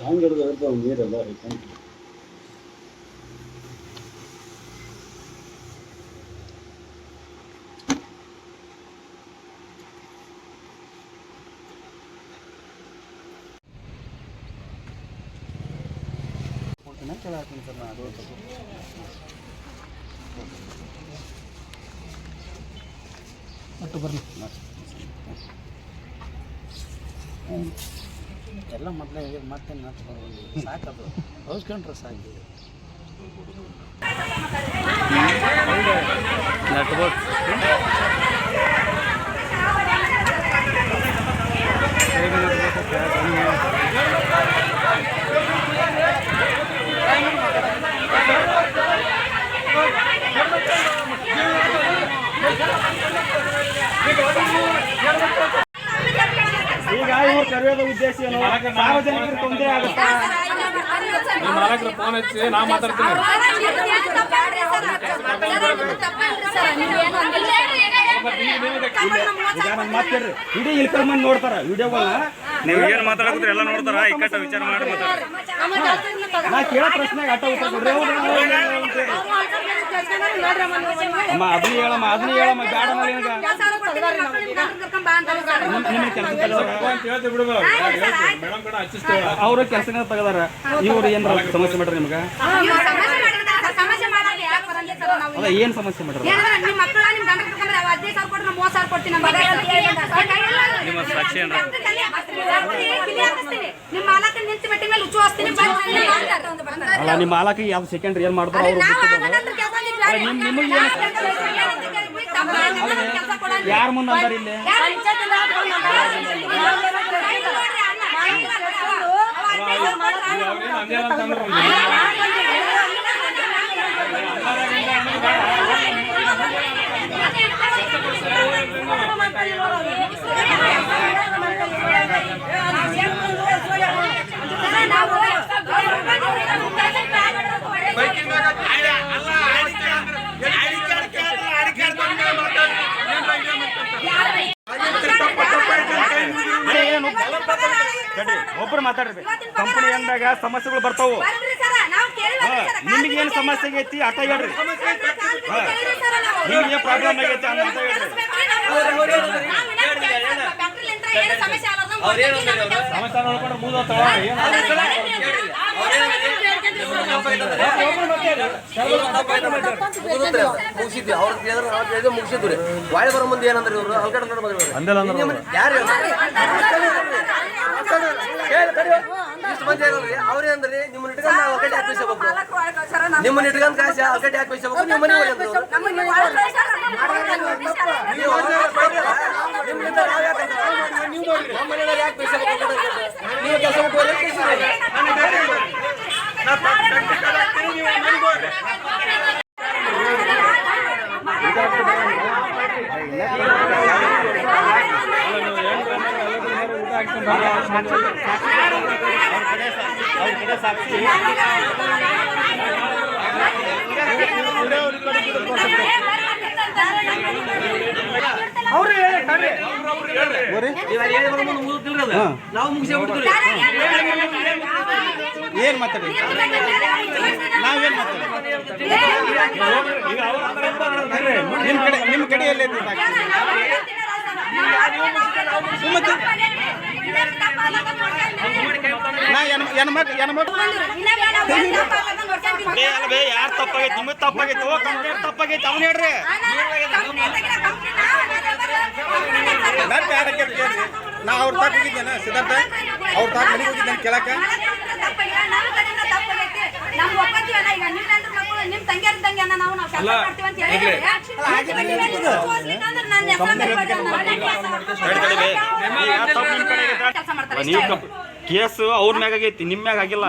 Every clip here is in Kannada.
சாயங்கிறது வரைக்கும் அவங்க நீர் எல்லாம் இருக்கும். போட்டுன்னா சொன்னா அது ஒரு மட்டும் பண்ணு ಎಲ್ಲ ಮೊದಲೇ ಮತ್ತೆ ನಡ್ಸ್ಕೊಂಡು ಬರೋದು ಸಾಕದು ಹೌಸ್ಕೊಂಡ್ರೆ ಸಾಕು ಈಗ ಇವ್ರು ಕರೆಯೋದ ಉದ್ದೇಶ ಏನು ಸಾರ್ವಜನಿಕರಿಗೆ ತೊಂದರೆ ಆಗುತ್ತೆ ಮಾಲಕರು ಫೋನ್ ಹಚ್ಚಿ ನಾ ಮಾತಾಡ್ತೀನಿ. ಇಡೀ ಇಲ್ಲಿ ಮಂದಿ ನೋಡ್ತಾರ ವಿಡಿಯೋಗಳನ್ನ ನೀವು ಏನ್ ಮಾತಾಡಕತ್ತೀರಿ ಎಲ್ಲ ನೋಡ್ತಾರ ಇಕ್ಕಟ್ಟ ವಿಚಾರ ಮಾಡಿ ಮಾತಾಡ್ರಿ. ನಾ ಕೇಳೋ ಪ್ರಶ್ನೆಗೆ ಆಟ ಉತ್ತರ ಕೊಡ್ರಿ. ಅಮ್ಮ ಅದನ್ನ ಹೇಳಮ್ಮ ಅದನ್ನ ಹೇಳಮ್ಮ ಬೇಡ ಅನ್ನಲ್ಲ ನಿನಗ. ಕೆಲಸ ಅವರು ಕೆಲಸನ ತೆಗದಾರ. ಇವ್ರು ಏನ್ ಸಮಸ್ಯೆ ಮಾಡ್ರಿ ನಿಮ್ಗೆ? ಏನ್ ಸಮಸ್ಯೆ ಮಾಡ್ರಿ ಏನಂದ್ರೆ ನಿಮ್ಮ ಮಕ್ಕಳ ನಿಮ್ಮ ಗಂಡ ಕರ್ಕೊಂಡ್ರೆ ಅವ ಹದಿನೈದು ಸಾವಿರ ಕೊಟ್ಟು ನಾವು ಮೂವತ್ತು ಸಾವಿರ ಕೊಡ್ತೀನಿ ನಮ್ಮ ನಿಮ್ಮ ಸಾಕ್ಷಿ ಏನ್ರ? ನಿಮ್ಮ ಮಾಲಕ ನಿಂತು ಬೆಟ್ಟಿ ಮೇಲೆ ಹಸ್ತೀನಿ ಅಲ್ಲ ನಿಮ್ಮ ಮಾಲಕ ಯಾವ ಸೆಕೆಂಡ್ರಿ ಏನ್ ಮಾಡ್ತಾರ ಅವ್ರು ಯಾರ ಮುಂದೆ ಅಂದಾರ ಇಲ್ಲಿ ತಡ್ರಿ, ಒಬ್ರು ಮಾತಾಡ್ರಿ. ಕಂಪನಿ ಅಂದಾಗ ಸಮಸ್ಯೆಗಳು ಬರ್ತಾವು. ನಿಮ್ಗೆ ಏನು ಸಮಸ್ಯೆ ಆಗೈತಿ? ಅಟ ಹೇಳ್ರಿ. ನಿಮ್ಗೆ ಏನ್ ಪ್ರಾಬ್ಲಮ್ ಆಗೈತಿ ಅಂತ ಹೇಳ್ರಿ. ಸಮಸ್ಯೆ ನೋಡ್ಕೊಂಡು ಏನು ಮುಗಿಸಿದ್ವಿ ಅವ್ರ ಕೇಳಿದ್ರೆ ಮುಗಿಸಿದ್ವಿ. ವಾಳೆ ಬರೋ ಮುಂದೆ ಏನಂದ್ರೆ ಇವರು ಅಲ್ಕಡೆ ಯಾರು ಇಷ್ಟು ಮಂದಿ ಏನಂದ್ರಿ ಅವ್ರೇ ಅಂದ್ರೆ ನಿಮ್ಮನ್ನ ಇಟ್ಕೊಂಡು ನಾವು ಅಲ್ಕಡೆ ಹಾಕಿ ನಿಮ್ಮನ್ನ ಇಟ್ಕೊಂಡು ಕಾಸು ಅಲ್ಕಡೆ ಹಾಕಿ ಬಯಸಬೇಕು ನಿಮ್ಮ ಮನೆ ಹೋಗಿ ಅಂದ್ರು ನೀವು ನಿಮ್ಮಿಂದ ನಾವು ಯಾಕೆ ನಮ್ಮ ಮನೆಯವ್ರು ಯಾಕೆ ಬಯಸಬೇಕು ನೀವು ಕೆಲಸ ಅವ್ರು ಹೇಳಿ ತಡ್ರಿ. ನಾವು ಮುಗಿಸಿ ಬಿಡ್ತೀವಿ ಏನ್ ಮಾತಾಡ್ರಿ ನಾವೇನ್ ಅಂತಾರೆ. ನಿಮ್ ಕಡೆ ನಿಮ್ ಕಡೆ ಎಲ್ಲೈತಿ ಸುಮ್ಮನೆ ಯಾರು ತಪ್ಪಾಗೈತಿ? ನಿಮಗೆ ತಪ್ಪಾಗೈತಿ ಓ ಕಂಪ್ಲೇಂಟ್ ತಪ್ಪಾಗೈತಿ ಅವ್ನು ಹೇಳ್ರಿ. ನಾ ಅವ್ರ ತಾಕ ಹೋಗಿದ್ದೇನೆ ಸಿದ್ಧಾರ್ಥ? ಅವ್ರ ತಾಕ ಮನೆಗೆ ಹೋಗಿದ್ದೇನೆ ಕೇಳಕ ನಾವು ಕೇಸು ಅವ್ರ ಮ್ಯಾಗ ಆಗೈತಿ ನಿಮ್ಮ ಮ್ಯಾಗ ಆಗಿಲ್ಲ.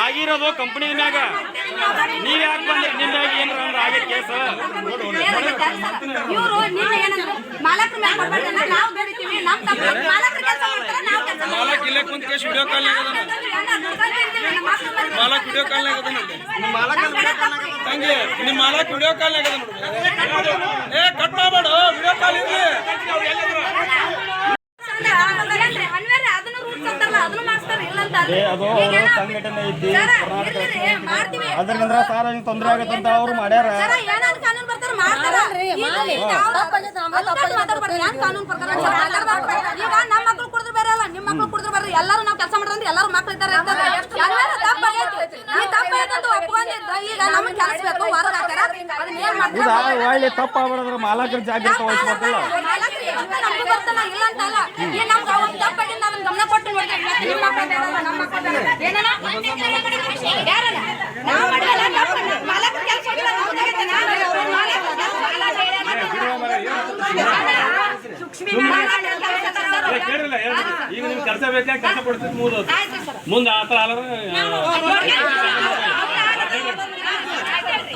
ಆಗಿರೋದು ಕಂಪನಿ ಮ್ಯಾಗ ನೀವ್ ಯಾಕೆ ಬಂದ್ರೆ? ನಿಮ್ಮ ಮ್ಯಾಗ ಏನ್ರ ಅಂದ್ರೆ ಆಗೈತಿ ಕೇಸ್. ಇವರು ನಿನ್ನ ಏನಂದ್ರೆ ಮಾಲಕ್ರ ಮ್ಯಾಲ ಕೊಡ್ಬೇಕಲ್ಲ ನಾವು ದುಡಿತೀವಿ ನಮ್ ತಪ್ಪು ಮಾಲಕ್ರ ಕೆಲಸ ಮಾಡ್ತಾರೆ ನಾವು ಕೆಲಸ ಮಾಲಕ್ ಇಲ್ಲೇ ಕುಂತ ಕೇಸ್ ವಿಡಿಯೋ ಕಾಲ್ ಮಾಲಕ್ ವಿಡಿಯೋ ಕಾಲ್ ಆಗದ ನೋಡಿ ತಂಗಿ ನಿಮ್ಮ ಮಾಲಕ್ ವಿಡಿಯೋ ಕಾಲ್ ಆಗದ ನೋಡಿ ಏ ಕಟ್ ಮಾಡಬೇಡ ವಿಡಿಯೋ ಕಾಲ್ ಇರ್ಲಿ ಅದು ಅವ್ರ ಸಂಘಟನೆ ಮಾಡ್ತೀವಿ ಅದರಿಂದ ಸಾರ್ವಜನಿಕ ತೊಂದರೆ ಆಗತ್ತಂತ ಅವ್ರು ಮಾಡ್ಯಾರ ಸರ, ಏನಾದ್ರು ಕಾನೂನು ಬರ್ತಾರ ಮಾಡ್ತಾರ. ಈಗ ನಾವು ಅಲ್ಕಟ್ಟು ಮಾತಾಡ್ಬಾರ್ದು. ಏನ್ ಕಾನೂನು ಪ್ರಕಾರ ಸರ್ ಮಾತಾಡ್ಬಾರ್ದು. ನಮ್ಮ ಮಕ್ಳು ಕುಡಿದ್ರು ಬೇರೆ ಅಲ್ಲ ನಿಮ್ಮ ಮಕ್ಳು ಕುಡಿದ್ರು ಬೇರೆ ಎಲ್ಲರೂ ನಾವು ಕೆಲಸ ಮಾಡ್ರಿ ಎಲ್ಲರೂ ಮಕ್ಳು ಇದ್ದಾರೆ ಇರ್ತಾರೆ. ಎಲ್ಲರೂ ತಪ್ಪಾಗೈತಿ. ಈ ತಪ್ಪಾಗೈತೆ ಅಂತ ಒಪ್ಕೊಂಡಿದ್ದ. ಈಗ ನಮಗೆ ಕೆಲಸ ಬೇಕು ಹೊರಗೆ ಹಾಕ್ಯಾರ ಅದನ್ನ ಏನ್ ಈಗ ಮಾಡ್ತಾರೆ ಒಳ್ಳೆ ತಪ್ಪ ಮಾಲಕರ ಜಾಗೃತಿ ವಹಿಸ್ಬೇಕಲ್ಲ ಮಾಲಕ್ರು ಅಂತ ಬರ್ತಾನ ಇಲ್ಲ ಅಂತಲ್ಲ ಈ ನಮ್ಗೆ ಒಂದು ತಪ್ಪಾಗಿಂದ ಅದನ್ನ ಗಮನ ಕೊಟ್ಟು ನೋಡ್ತೀವಿ ಇವತ್ತು ನಿಮ್ಮ ಮಕ್ಳು ಬೇಡಲ್ಲ, ನಮ್ಮ ಮಕ್ಳು ಬೇಡಲ್ಲ. ಏನಣ್ಣ? ಯಾರಣ್ಣ? ನಾವು ಮಾಡಿಲ್ಲ, ತಪ್ಪು. ಮಾಲಕ್ರು ಕೆಲ್ಸ ಮಾಡಿಲ್ಲ, ನಾವು ತೆಗಿತೇನೆ. ಅವ್ರು ಮಾಲಕ್ರು, ನಾವು ಮಾಲಕ್ರು ಹೇಳ್ಯಾರ. ಕೇಳಿಲ್ಲ ಈಗ ನಿಮ್ಗೆ ಕೆಲಸ ಬೇಕಾ ಕೆಲಸ ಕೊಡ್ತಿದ್ ಮೂರು ಆಯ್ತು ಸರ್. ಮುಂದೆ ಆ ಥರ ಹೇಳ್ತಾರೆ ಬರೀ ಮಾಲಕ್ರು ಹೇಳ್ಬೇಕು, ಮಾಲಕ್ರು ಕೆಲ್ಸ ಮಾಡಲ್ಲ, ನಾವು ಮಾಡ್ತೇವೆ.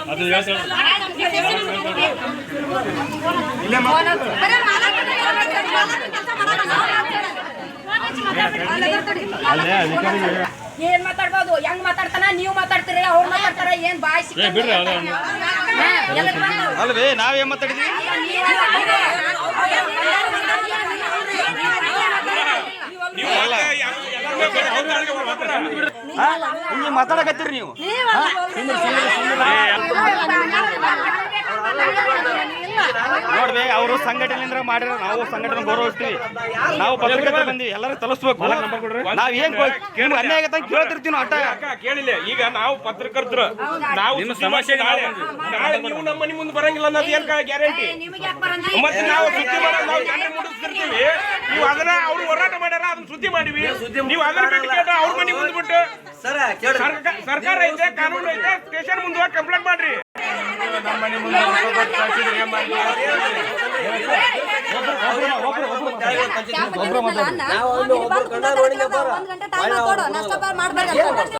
ಅಲ್ಲೇ ಅಧಿಕಾರಿ ಏನ್ ಮಾತಾಡ್ಬೋದು? ಹೆಂಗ್ ಮಾತಾಡ್ತಾನ? ನೀವ್ ಮಾತಾಡ್ತೀರಿ ಅವ್ರು ಮಾತಾಡ್ತಾರ ಏನ್ ಬಾಯ್ ಬಿಡ್ರಿ ಅದ ಅಲ್ವೇ ನಾವೇನ್ ಮಾತಾಡಿದ್ವಿ? ಅಲ್ಲ ಹಾ? ಹಿಂಗೆ ಮಾತಾಡಕತ್ತೀರಿ ನೀವು ನೋಡ್ರಿ ಅವರು ಸಂಘಟನೆಯಿಂದ ಮಾಡಿರ ನಾವು ಸಂಘಟನೆ ಗೌರವಿಸ್ತೀವಿ. ನಾವು ಪತ್ರಿಕೆ ಬಂದಿ ಎಲ್ಲರೂ ತಲುಸ್ಬೇಕು. ನಾವ್ ಏನ್ ಅನ್ಯಾಯ ಆಗತ್ತ ಕೇಳ್ತಿರ್ತೀವಿ ಅಟ್ಟ. ಕೇಳಿಲ್ಲ. ಈಗ ನಾವು ಪತ್ರಕರ್ತರು. ನಾವು ಸಮಸ್ಯೆ ನಾವು ನಾಳೆ ನಾಳೆ ನೀವು ನಮ್ಮ ಮನೆ ಮುಂದೆ ಬರಂಗಿಲ್ಲ ಅನ್ನೋದು ಏನ್ ಗ್ಯಾರಂಟಿ ನಿಮಗೆ ಯಾಕೆ ಬರಂದ್ರಿ ಮತ್ತೆ ನಾವು ಸುದ್ದಿ ಮಾಡೋದು ನಾವು ನೀವು ಅದನ್ನ ಅವ್ರು ಹೋರಾಟ ಮಾಡ್ಯಾರ ಅದನ್ನ ಸುದ್ದಿ ಮಾಡಿವಿ. ನೀವು ಅದನ್ನ ಬಿಟ್ಟು ಅವ್ರ ಮನೆ ಮುಂದೆ ಬಿಟ್ಟು ಸರ ಕೇಳಿ. ಸರ್ಕ- ಸರ್ಕಾರ ಐತೆ ಕಾನೂನು ಐತೆ ಸ್ಟೇಷನ್ ಮುಂದೆ ಹೋಗಿ ಕಂಪ್ಲೇಂಟ್ ಮಾಡ್ರಿ. ಒಬ್ರು ಒಬ್ರು ಒಬ್ರು ಒಬ್ರು ಒಬ್ರು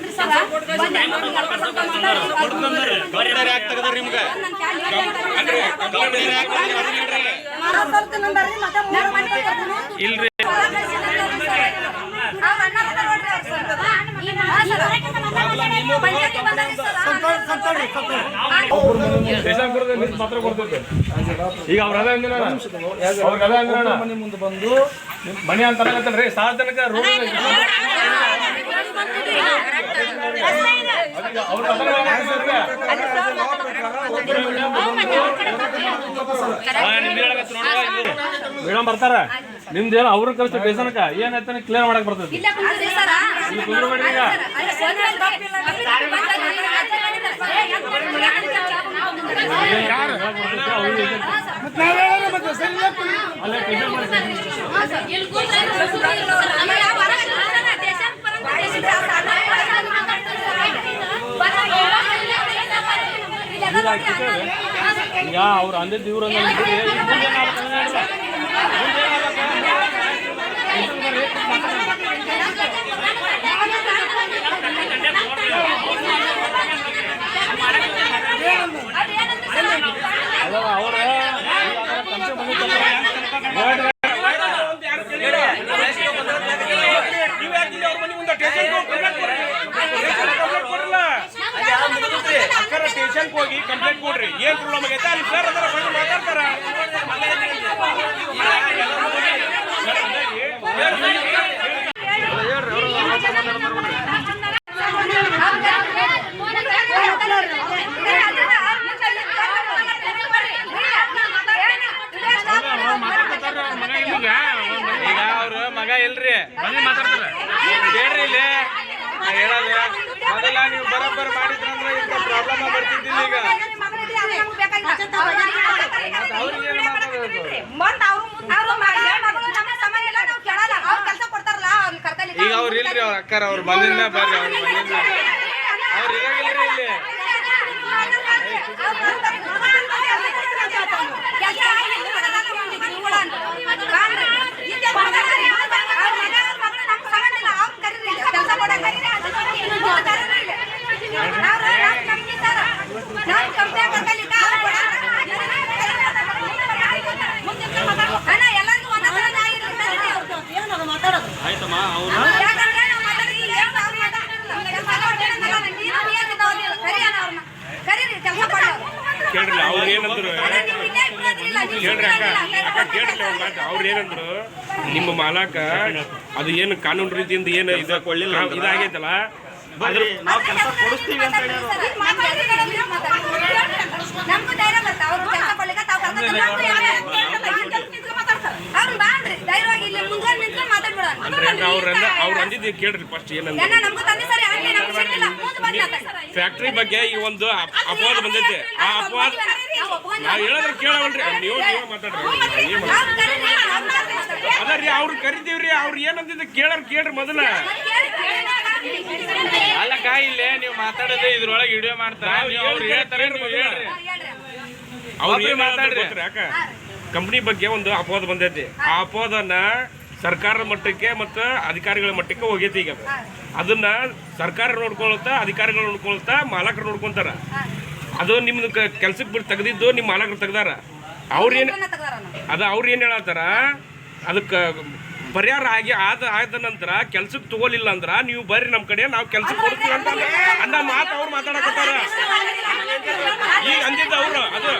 ಅವ್ರ ಅದ ಅಂದಿನ ಅವ್ರಿಗೆ ಅದ ಅಂದಿನ ಮನೆ ಮುಂದೆ ಬಂದು ಮನೆ ಅಂತ ಸಾರ್ ತನಕ ರೋಡ್ ಅವ್ರ ಮೇಡಮ್ ಬರ್ತಾರ ನಿಮ್ದೇನು ಅವ್ರ ಕಳಿಸಿ ಬೇಸನಕ ಏನಾಯ್ತಾನೆ ಕ್ಲಿಯರ್ ಮಾಡಕ್ ಬರ್ತದೆ ಅಲ್ಲಿ ಈಗ ಅವ್ರು ಅಂದಿದ್ದು ಇವ್ರು ಅವ್ರ ಕಂಪ್ನಿ ಬಂದಿತ್ತಲ್ಲ ನೀವು ಯಾಕೆ ಇಲ್ಲಿ ಅವ್ರ ಮನೆ ಮುಂದೆ ಸ್ಟೇಷನ್ ಸರ್ಕಾರ ಸ್ಟೇಷನ್ಗೆ ಹೋಗಿ ಕಂಪ್ಲೇಂಟ್ ಕೊಡ್ರಿ ಏನ್ ಪ್ರಾಬ್ಲಮ್ ಆಗೈತೆ ಅಲ್ಲಿ ಸರ್ ಅದರ ಬಂದು ಮಾತಾಡ್ತಾರ ಹೇಳ್ರಿ ಹಂಗ ಇಲ್ರಿ ಕೇಳ್ರಿ ಇಲ್ಲಿ ನಾ ಹೇಳೋದು ಮೊದಲ ನೀವು ಬರೋಬ್ಬರ ಮಾಡಿದ್ರಂದ್ರೆ ಇಂಥ ಪ್ರಾಬ್ಲಮ್ ಬರ್ತಿದ್ದಿಲ್ಲ ಈಗ ಅವ್ರಿಗೆ ಏನು ಮಾತಾಡೋದು ಈಗ ಅವ್ರು ಇಲ್ರಿ ಅವ್ರ ಅಕ್ಕಾರ ಅವ್ರು ಬಂದಿಂದ ಬರ್ರಿ ಅವ್ರು ಇರಾಗಿಲ್ರಿ ಇಲ್ಲಿ. ಅಣ್ಣ ಎಲ್ಲರಿಗೂ ಒಂದೇ ಥರ ನ್ಯಾಯ ಇರ್ಲಿ. ಆಯ್ತಮ್ಮ ಅವ್ರು ಯಾಕಂದ್ರೆ ನಾವು ಮಾತಾಡಿದ್ವಿ, ಏನು ಅವ್ರು ಮಾತಾಡ್ತಿರಲಿಲ್ಲ. ಕೆಲ್ಸ ಕೊಡ್ತೇನೆ ಅಂತ ನೀನು ಏನಿದೆ ಅವ್ರಿಗೆ ಕರಿ ಅಣ್ಣ ಅವ್ರನ್ನ. ಕರೀರಿ, ಕೆಲ್ಸ ಕೊಡೋರು. ಅವ್ರು ಏನಂದ್ರು ಕೇಳ್ರಿ ಅಕ್ಕ ಅಕ್ಕ ಕೇಳ್ರಿ ಮಾತು ಅವ್ರು ಏನಂದ್ರು ನಿಮ್ಮ ಮಾಲಾಕ ಅದು ಏನು ಕಾನೂನು ರೀತಿಯಿಂದ ಏನು ಇದು ಅಂದ್ರ? ಇದಾಗೈತಲ್ಲ ನಾವು ಕೆಲಸ ಕೊಡಿಸ್ತೀವಿ ಅಂತ ಹೇಳಿ ನಮ್ಗೂ ಧೈರ್ಯ ಬರ್ತಾ ಅವ್ರು ಕೆಲಸ ಕೊಡ್ಲಿಕ್ಕೆ ತಾವು ಕರ್ಕೊಂಡು ನಮ್ಗೂ ಯಾಕೆ? ಅವ್ರು ಬಾನ್ರಿ ಧೈರ್ಯವಾಗಿ ಇಲ್ಲಿ ಮುಂದೆ ನಿಂತ್ಕೊಂಡು ಮಾತಾಡ್ಬಿಡೋಣ ಅಂದ್ರೆ ಅವ್ರ ಅವ್ರು ಅಂದಿದ್ದು ಕೇಳ್ರಿ ಫಸ್ಟ್ ಏನಂದ್ರೆ ಫ್ಯಾಕ್ಟ್ರಿ ಬಗ್ಗೆ ಈ ಒಂದು ಅಪ್- ಅಪವಾದ ಬಂದೈತೆ ಆ ಅಪವಾದ ನಾವು ಹೇಳಿದ್ರೆ ಕೇಳವಲ್ರಿ ನೀವು ನೀವು ಮಾತಾಡ್ರಿ ಅದ್ರಿ ಅವ್ರು ಕರಿತೀವ್ರಿ ಅವ್ರು ಏನಂದಿದ್ದು ಕೇಳರ್ ಕೇಳ್ರಿ ಮೊದಲ ಅಲ್ಲಕ್ಕ ಇಲ್ಲೇ ನೀವು ಮಾತಾಡೋದು ಇದ್ರೊಳಗೆ ವಿಡಿಯೋ ಮಾಡ್ತಾರೆ ಅವ್ರು ಹೇಳ್ತಾರೆ ನೀವು ಹೇಳ್ರಿ ಅವ್ರು ಒಬ್ರು ಏನ್ ಮಾತಾಡ್ರಿ. ಮಾತಾಡ್ರಿ ಯಾಕ ಕಂಪ್ನಿ ಬಗ್ಗೆ ಒಂದು ಅಪವಾದ ಬಂದೈತಿ ಆ ಅಪವಾದನ ಸರ್ಕಾರದ ಮಟ್ಟಕ್ಕೆ ಮತ್ತು ಅಧಿಕಾರಿಗಳ ಮಟ್ಟಕ್ಕೆ ಹೋಗೈತಿ ಈಗ. ಅದನ್ನ ಸರ್ಕಾರ ನೋಡ್ಕೊಳ್ತಾ ಅಧಿಕಾರಿಗಳು ನೋಡ್ಕೊಳ್ತಾ ಮಾಲಕರು ನೋಡ್ಕೊಂತಾರ. ಅದು ನಿಮ್ದು ಕೆಲ್ಸಕ್ಕೆ ಬಿಟ್ಟು ತೆಗೆದಿದ್ದು ನಿಮ್ಮ ಮಾಲಕರು ತೆಗ್ದಾರ. ಅವ್ರೇನು ಅದು ಅವ್ರು ಏನು ಹೇಳತ್ತಾರ ಅದಕ್ಕೆ ಪರಿಹಾರ ಆಗಿ ಆದ ಆದ ನಂತರ ಕೆಲ್ಸಕ್ಕೆ ತಗೋಲಿಲ್ಲ ಅಂದ್ರೆ ನೀವು ಬರ್ರಿ ನಮ್ಮ ಕಡೆ ನಾವು ಕೆಲ್ಸಕ್ಕೆ ಕೊಡ್ತೀವಿ ಅಂತ ಅಂದ ಮಾತು ಅವ್ರು ಮಾತಾಡಕತ್ತಾರ ಈಗ ಅಂದಿದ್ದ ಅವರು ಅದು